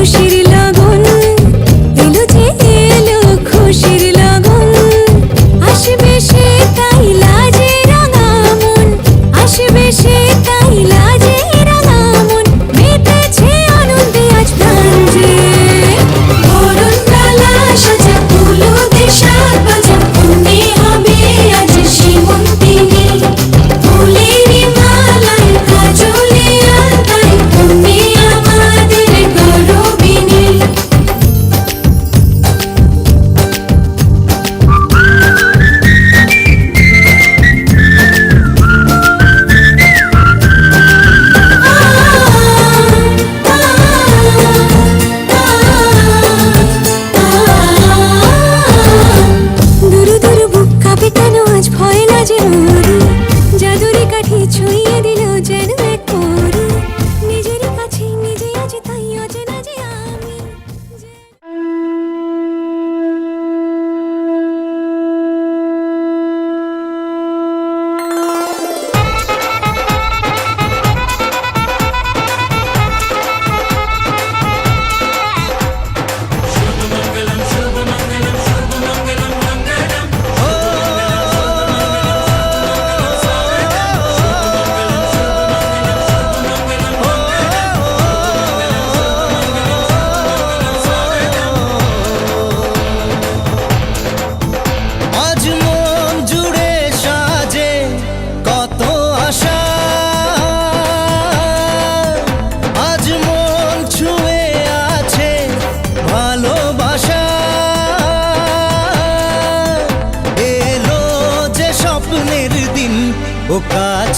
খুশির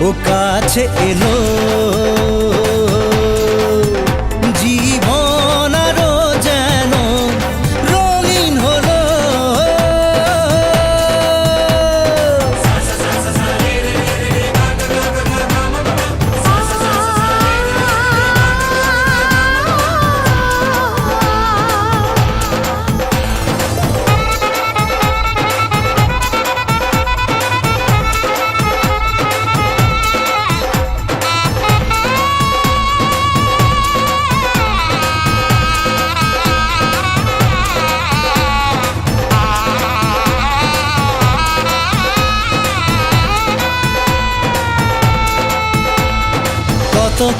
ও কাছে এলো।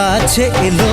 কাছে এলো।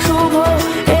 শুভ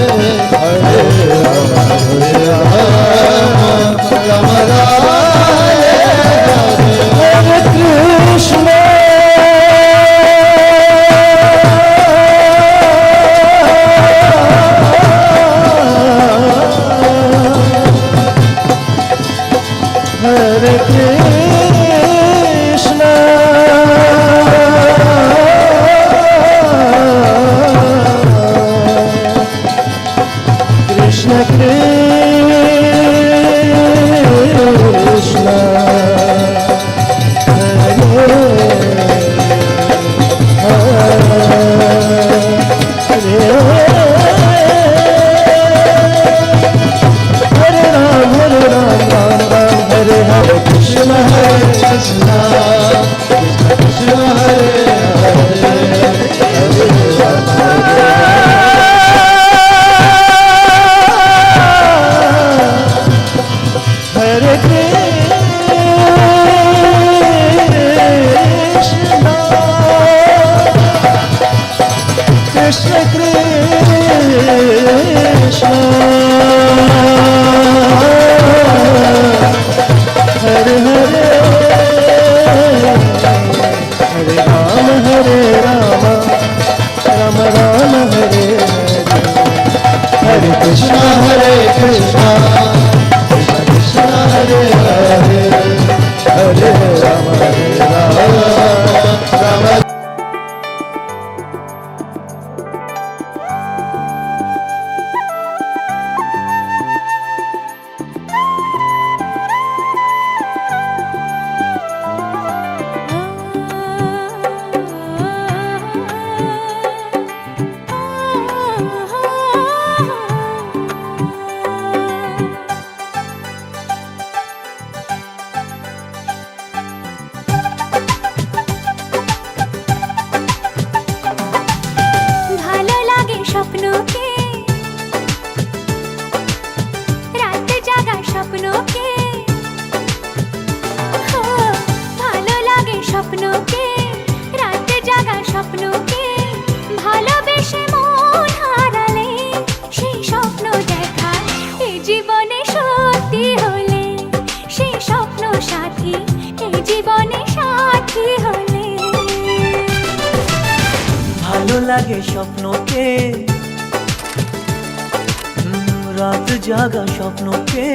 জীবনে সত্যি হলে সেই স্বপ্ন সাথী এই জীবনে সাথী হলে। ভালো লাগে স্বপ্নকে রাত জাগা স্বপ্নকে।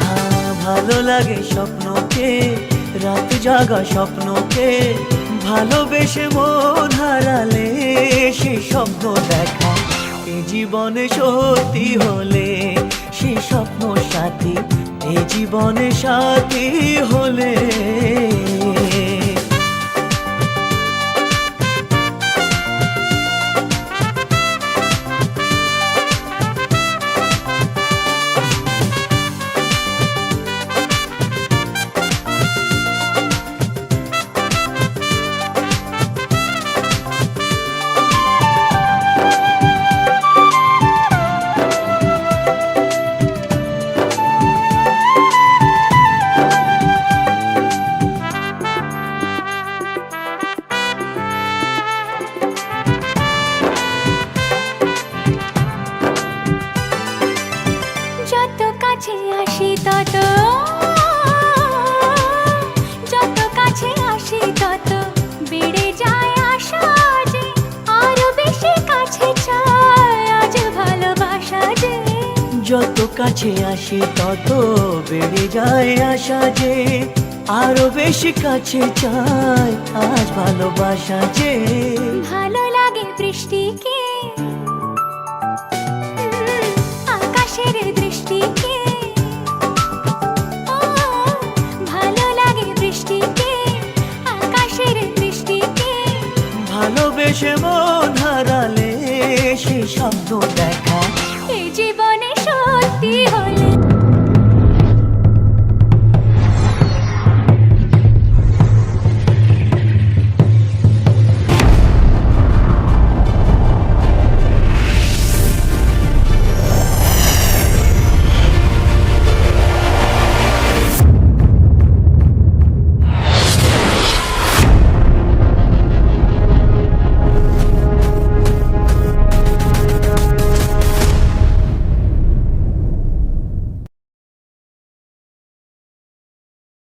হ্যাঁ, ভালো লাগে স্বপ্নকে রাত জাগা স্বপ্নকে। ভালোবেসে মন হারালে সে স্বপ্ন দেখা। এ জীবনে সত্যি হলে সে স্বপ্ন সাথী এ জীবনে সাথী হলে। বেড়ে যায় আশা যে আরও বেশি কাছে চায় আজ ভালোবাসা যে। ভালো লাগে বৃষ্টিকে আকাশের দৃষ্টিকে। ভালো লাগে বৃষ্টিকে আকাশের দৃষ্টিকে। ভালোবেসে মন হারালে সে শব্দ দেখা। এই জীবনে সত্যি হলে